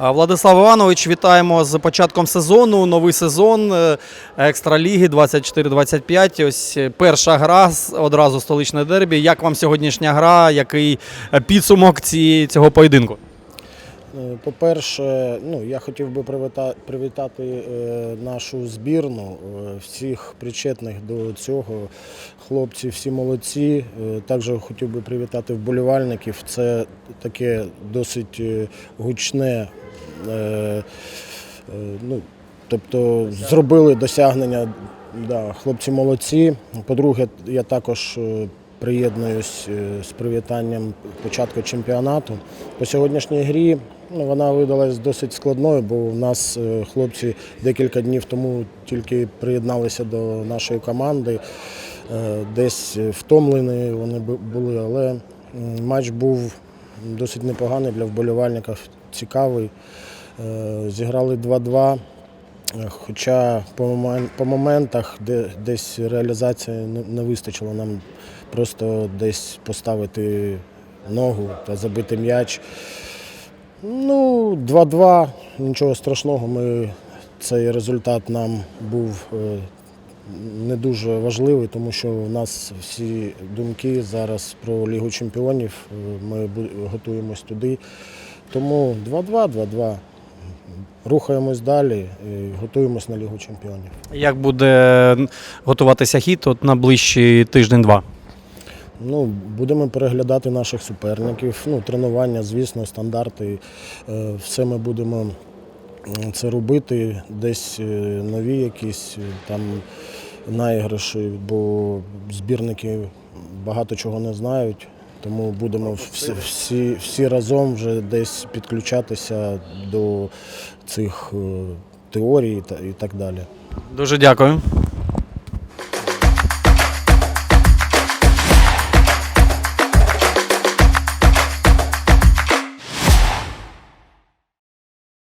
Владислав Іванович, вітаємо з початком сезону. Новий сезон е, екстраліги 24-25. Ось е, перша гра одразу столичне дербі. Як вам сьогоднішня гра? Який е, підсумок ці, цього поєдинку? По-перше, ну, я хотів би привіта- привітати е, нашу збірну, всіх причетних до цього. Хлопці всі молодці. Також хотів би привітати вболівальників. Це таке досить гучне. Е, е, Ну, тобто зробили досягнення. Да, хлопці молодці. По-друге, я також е, приєднуюсь з привітанням початку чемпіонату. По сьогоднішній грі ну, вона видалась досить складною, бо у нас хлопці декілька днів тому тільки приєдналися до нашої команди. Десь втомлені вони були, але матч був досить непоганий для вболівальників, цікавий. Е, Зіграли 2-2. Е, Хоча по, моментах десь реалізації не, не вистачило нам просто десь поставити ногу та забити м'яч. Ну, 2-2, нічого страшного. Ми, цей результат нам був е, не дуже важливий, тому що у нас всі думки зараз про Лігу Чемпіонів. Е, Ми готуємось туди. Тому 2-2, 2-2. Рухаємось далі і готуємось на Лігу Чемпіонів. Як буде готуватися хід от на ближчий тиждень-два? Ну, будемо переглядати наших суперників. Ну, тренування, звісно, стандарти. Е, Все ми будемо це робити. Десь е, нові якісь е, там наіграші, бо збірники багато чого не знають. Тому будемо всі, всі, всі разом вже десь підключатися до цих е, теорій та і так далі. Дуже дякую.